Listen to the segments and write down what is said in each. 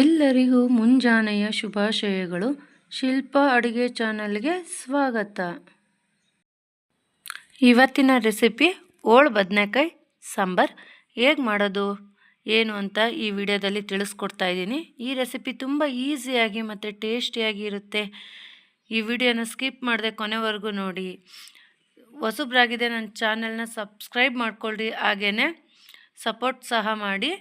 ಎಲ್ಲರಿಗೂ ಮುಂಜಾನೆಯ ಶುಭಾಶಯಗಳು. ಶಿಲ್ಪ ಅಡುಗೆ ಚಾನಲ್ಗೆ ಸ್ವಾಗತ. ಇವತ್ತಿನ ರೆಸಿಪಿ ಓಳ್ ಬದನೆಕಾಯಿ ಸಾಂಬಾರ್. ಹೇಗೆ ಮಾಡೋದು, ಏನು ಅಂತ ಈ ವಿಡಿಯೋದಲ್ಲಿ ತಿಳಿಸ್ಕೊಡ್ತಾ ಇದ್ದೀನಿ. ಈ ರೆಸಿಪಿ ತುಂಬ ಈಸಿಯಾಗಿ ಮತ್ತು ಟೇಸ್ಟಿಯಾಗಿ ಇರುತ್ತೆ. ಈ ವಿಡಿಯೋನ ಸ್ಕಿಪ್ ಮಾಡದೆ ಕೊನೆವರೆಗೂ ನೋಡಿ. ಹೊಸಬ್ರಾಗಿದೆ ನನ್ನ ಚಾನೆಲ್ನ ಸಬ್ಸ್ಕ್ರೈಬ್ ಮಾಡ್ಕೊಳ್ಳಿ ಹಾಗೇ ಸಪೋರ್ಟ್ ಸಹ ಮಾಡಿ.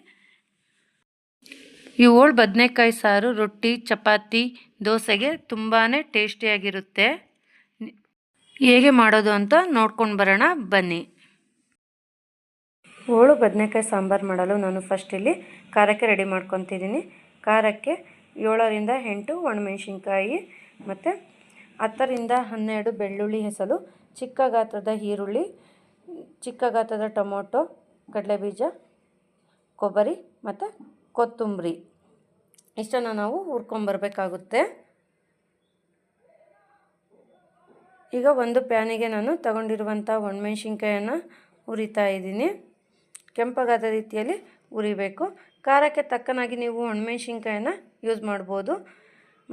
ಈ ಓಳ್ ಬದನೆಕಾಯಿ ಸಾರು, ರೊಟ್ಟಿ, ಚಪಾತಿ, ದೋಸೆಗೆ ತುಂಬಾ ಟೇಸ್ಟಿಯಾಗಿರುತ್ತೆ. ಹೇಗೆ ಮಾಡೋದು ಅಂತ ನೋಡ್ಕೊಂಡು ಬರೋಣ, ಬನ್ನಿ. ಹೋಳು ಬದನೆಕಾಯಿ ಸಾಂಬಾರು ಮಾಡಲು ನಾನು ಫಸ್ಟ್ ಇಲ್ಲಿ ಖಾರಕ್ಕೆ ರೆಡಿ ಮಾಡ್ಕೊತಿದ್ದೀನಿ. ಖಾರಕ್ಕೆ ಏಳರಿಂದ ಎಂಟು ಒಣಮೆಣ್ಸಿನ್ಕಾಯಿ ಮತ್ತು ಹತ್ತರಿಂದ ಹನ್ನೆರಡು ಬೆಳ್ಳುಳ್ಳಿ ಹೆಸಲು ಚಿಕ್ಕ ಗಾತ್ರದ ಈರುಳ್ಳಿ, ಚಿಕ್ಕ ಗಾತ್ರದ ಟೊಮೊಟೊ, ಕಡಲೆಬೀಜ, ಕೊಬ್ಬರಿ ಮತ್ತು ಕೊತ್ತಂಬರಿ. ಇಷ್ಟನ್ನು ನಾವು ಹುರ್ಕೊಂಬರ್ಬೇಕಾಗುತ್ತೆ ಈಗ ಒಂದು ಪ್ಯಾನಿಗೆ ನಾನು ತಗೊಂಡಿರುವಂಥ ಒಣಮೆಣ್ಸಿನ್ಕಾಯನ್ನು ಹುರಿತಾ ಇದ್ದೀನಿ. ಕೆಂಪಗಾದ ರೀತಿಯಲ್ಲಿ ಹುರಿಬೇಕು. ಖಾರಕ್ಕೆ ತಕ್ಕನಾಗಿ ನೀವು ಒಣಮೆಣ್ಸಿನ್ಕಾಯನ್ನು ಯೂಸ್ ಮಾಡ್ಬೋದು.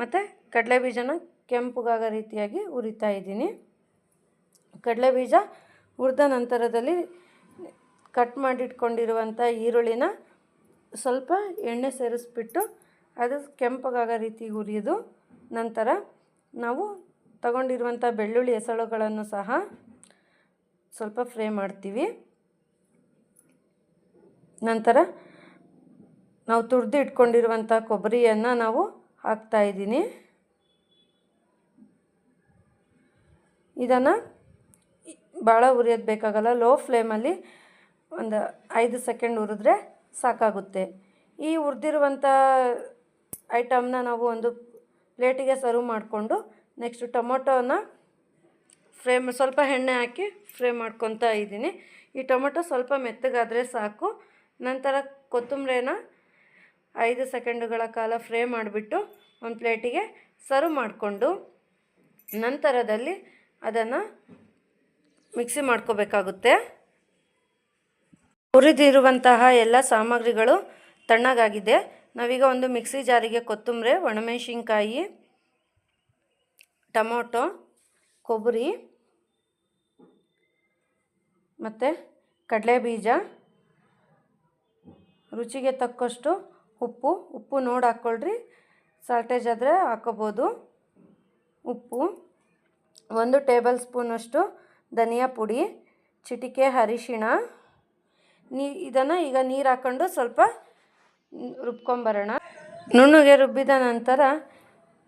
ಮತ್ತು ಕಡಲೆಬೀಜನ ಕೆಂಪುಗಾಗೋ ರೀತಿಯಾಗಿ ಹುರಿತಾ ಇದ್ದೀನಿ. ಕಡಲೆಬೀಜ ಹುರಿದ ನಂತರದಲ್ಲಿ ಕಟ್ ಮಾಡಿಟ್ಕೊಂಡಿರುವಂಥ ಈರುಳ್ಳಿನ ಸ್ವಲ್ಪ ಎಣ್ಣೆ ಸೇರಿಸ್ಬಿಟ್ಟು ಅದು ಕೆಂಪಗಾಗೋ ರೀತಿ ಹುರಿಯೋದು ನಂತರ ನಾವು ತಗೊಂಡಿರುವಂಥ ಬೆಳ್ಳುಳ್ಳಿ ಹೆಸಳುಗಳನ್ನು ಸಹ ಸ್ವಲ್ಪ ಫ್ರೈ ಮಾಡ್ತೀವಿ. ನಂತರ ನಾವು ತುರಿದು ಇಟ್ಕೊಂಡಿರುವಂಥ ಕೊಬ್ಬರಿಯನ್ನು ನಾವು ಹಾಕ್ತಾಯಿದ್ದೀನಿ ಇದನ್ನು ಭಾಳ ಉರಿಯೋದು ಬೇಕಾಗಲ್ಲ, ಲೋ ಫ್ಲೇಮಲ್ಲಿ ಒಂದು ಐದು ಸೆಕೆಂಡ್ ಹುರಿದ್ರೆ ಸಾಕಾಗುತ್ತೆ. ಈ ಹುರಿದಿರುವಂಥ ಐಟಮ್ನ ನಾವು ಒಂದು ಪ್ಲೇಟಿಗೆ ಸರ್ವ್ ಮಾಡಿಕೊಂಡು ನೆಕ್ಸ್ಟ್ ಟೊಮೊಟೋನ ಫ್ರೈ ಸ್ವಲ್ಪ ಎಣ್ಣೆ ಹಾಕಿ ಫ್ರೈ ಮಾಡ್ಕೊತಾ ಇದ್ದೀನಿ. ಈ ಟೊಮೊಟೊ ಸ್ವಲ್ಪ ಮೆತ್ತಗಾದರೆ ಸಾಕು. ನಂತರ ಕೊತ್ತಂಬರಿನ ಐದು ಸೆಕೆಂಡುಗಳ ಕಾಲ ಫ್ರೈ ಮಾಡಿಬಿಟ್ಟು ಒಂದು ಪ್ಲೇಟಿಗೆ ಸರ್ವ್ ಮಾಡಿಕೊಂಡು ನಂತರದಲ್ಲಿ ಅದನ್ನು ಮಿಕ್ಸಿ ಮಾಡ್ಕೋಬೇಕಾಗುತ್ತೆ. ಹುರಿದಿರುವಂತಹ ಎಲ್ಲ ಸಾಮಗ್ರಿಗಳು ತಣ್ಣಗಾಗಿದೆ. ನಾವೀಗ ಒಂದು ಮಿಕ್ಸಿ ಜಾರಿಗೆ ಕೊತ್ತಂಬರಿ, ಒಣಮೆಣಸಿನ್ಕಾಯಿ, ಟೊಮೊಟೊ, ಕೊಬ್ಬರಿ ಮತ್ತು ಕಡಲೆಬೀಜ. ರುಚಿಗೆ ತಕ್ಕಷ್ಟು ಉಪ್ಪು ಉಪ್ಪು ನೋಡಿ ಹಾಕ್ಕೊಳ್ರಿ. ಸಾಲ್ಟೇಜ್ ಆದರೆ ಹಾಕೋಬೋದು ಉಪ್ಪು, ಒಂದು ಟೇಬಲ್ ಸ್ಪೂನಷ್ಟು ಧನಿಯಾ ಪುಡಿ, ಚಿಟಿಕೆ, ಅರಿಶಿಣ. ನೀ ಇದನ್ನು ಈಗ ನೀರು ಹಾಕ್ಕೊಂಡು ಸ್ವಲ್ಪ ರುಬ್ಕೊಂಬರೋಣ. ನುಣ್ಣಗೆ ರುಬ್ಬಿದ ನಂತರ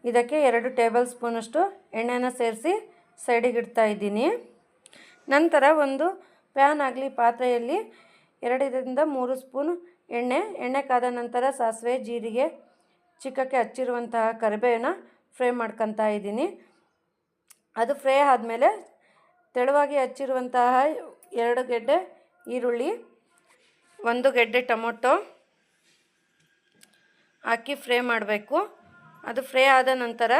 ಇದಕ್ಕೆ ಎರಡು ಟೇಬಲ್ ಸ್ಪೂನಷ್ಟು ಎಣ್ಣೆನ ಸೇರಿಸಿ ಸೈಡಿಗೆ ಇಡ್ತಾ ಇದ್ದೀನಿ. ನಂತರ ಒಂದು ಪ್ಯಾನ್ ಆಗಲಿ ಪಾತ್ರೆಯಲ್ಲಿ ಎರಡರಿಂದ ಮೂರು ಸ್ಪೂನ್ ಎಣ್ಣೆ ಎಣ್ಣೆ ಕಾದ ನಂತರ ಸಾಸಿವೆ, ಜೀರಿಗೆ, ಚಿಕ್ಕಕ್ಕೆ ಹಚ್ಚಿರುವಂತಹ ಕರಿಬೇವನ್ನ ಫ್ರೈ ಮಾಡ್ಕೊತಾ ಇದ್ದೀನಿ. ಅದು ಫ್ರೈ ಆದಮೇಲೆ ತೆಳುವಾಗಿ ಹಚ್ಚಿರುವಂತಹ ಎರಡು ಗೆಡ್ಡೆ ಈರುಳ್ಳಿ ಒಂದು ಗೆಡ್ಡೆ ಟೊಮೊಟೊ ಹಾಕಿ ಫ್ರೈ ಮಾಡಬೇಕು. ಅದು ಫ್ರೈ ಆದ ನಂತರ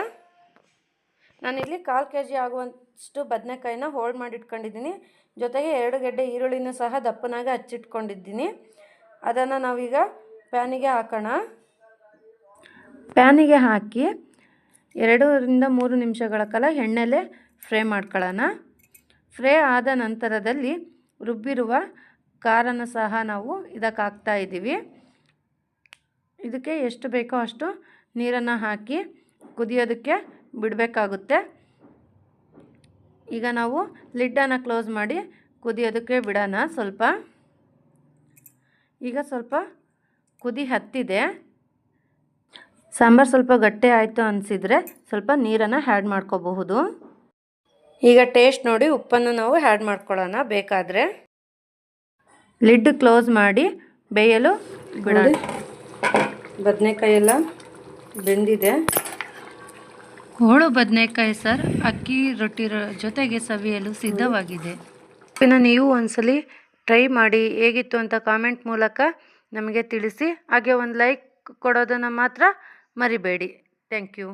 ನಾನಿಲ್ಲಿ ಕಾಲು ಕೆ ಜಿ ಆಗುವಷ್ಟು ಬದನೆಕಾಯಿನ ಹೋಲ್ಡ್ ಮಾಡಿ ಇಟ್ಕೊಂಡಿದ್ದೀನಿ ಜೊತೆಗೆ ಎರಡು ಗೆಡ್ಡೆ ಈರುಳ್ಳಿನೂ ಸಹ ದಪ್ಪನಾಗಿ ಹಚ್ಚಿಟ್ಕೊಂಡಿದ್ದೀನಿ. ಅದನ್ನು ನಾವೀಗ ಪ್ಯಾನಿಗೆ ಹಾಕೋಣ. ಪ್ಯಾನಿಗೆ ಹಾಕಿ ಎರಡರಿಂದ ಮೂರು ನಿಮಿಷಗಳ ಕಾಲ ಎಣ್ಣೆಲೆ ಫ್ರೈ ಮಾಡ್ಕೊಳ್ಳೋಣ. ಫ್ರೈ ಆದ ನಂತರದಲ್ಲಿ ರುಬ್ಬಿರುವ ಖಾರನ ಸಹ ನಾವು ಇದಕ್ಕೆ ಹಾಕ್ತಾ ಇದ್ದೀವಿ. ಇದಕ್ಕೆ ಎಷ್ಟು ಬೇಕೋ ಅಷ್ಟು ನೀರನ್ನು ಹಾಕಿ ಕುದಿಯೋದಕ್ಕೆ ಬಿಡಬೇಕಾಗುತ್ತೆ. ಈಗ ನಾವು ಲಿಡ್ಡನ್ನು ಕ್ಲೋಸ್ ಮಾಡಿ ಕುದಿಯೋದಕ್ಕೆ ಬಿಡೋಣ ಸ್ವಲ್ಪ. ಈಗ ಸ್ವಲ್ಪ ಕುದಿ ಹತ್ತಿದೆ. ಸಾಂಬಾರು ಸ್ವಲ್ಪ ಗಟ್ಟಿ ಆಯಿತು ಅನಿಸಿದರೆ ಸ್ವಲ್ಪ ನೀರನ್ನು ಹ್ಯಾಡ್ ಮಾಡ್ಕೋಬಹುದು. ಈಗ ಟೇಸ್ಟ್ ನೋಡಿ ಉಪ್ಪನ್ನು ನಾವು ಹ್ಯಾಡ್ ಮಾಡ್ಕೊಳ್ಳೋಣ ಬೇಕಾದರೆ. ಲಿಡ್ ಕ್ಲೋಸ್ ಮಾಡಿ ಬೇಯಲು ಬಿಡೋಣ. ಬದನೆಕಾಯಿ ಎಲ್ಲ ಬೆಂದಿದೆ. ಹೋಳು ಬದನೆಕಾಯಿ ಸರ್ ಅಕ್ಕಿ ರೊಟ್ಟಿ ಜೊತೆಗೆ ಸವಿಯಲು ಸಿದ್ಧವಾಗಿದೆ. ಇನ್ನು ನೀವು ಒಂದ್ಸಲಿ ಟ್ರೈ ಮಾಡಿ ಹೇಗಿತ್ತು ಅಂತ ಕಾಮೆಂಟ್ ಮೂಲಕ ನಮಗೆ ತಿಳಿಸಿ. ಹಾಗೆ ಒಂದು ಲೈಕ್ ಕೊಡೋದನ್ನು ಮಾತ್ರ ಮರಿಬೇಡಿ. Thank you.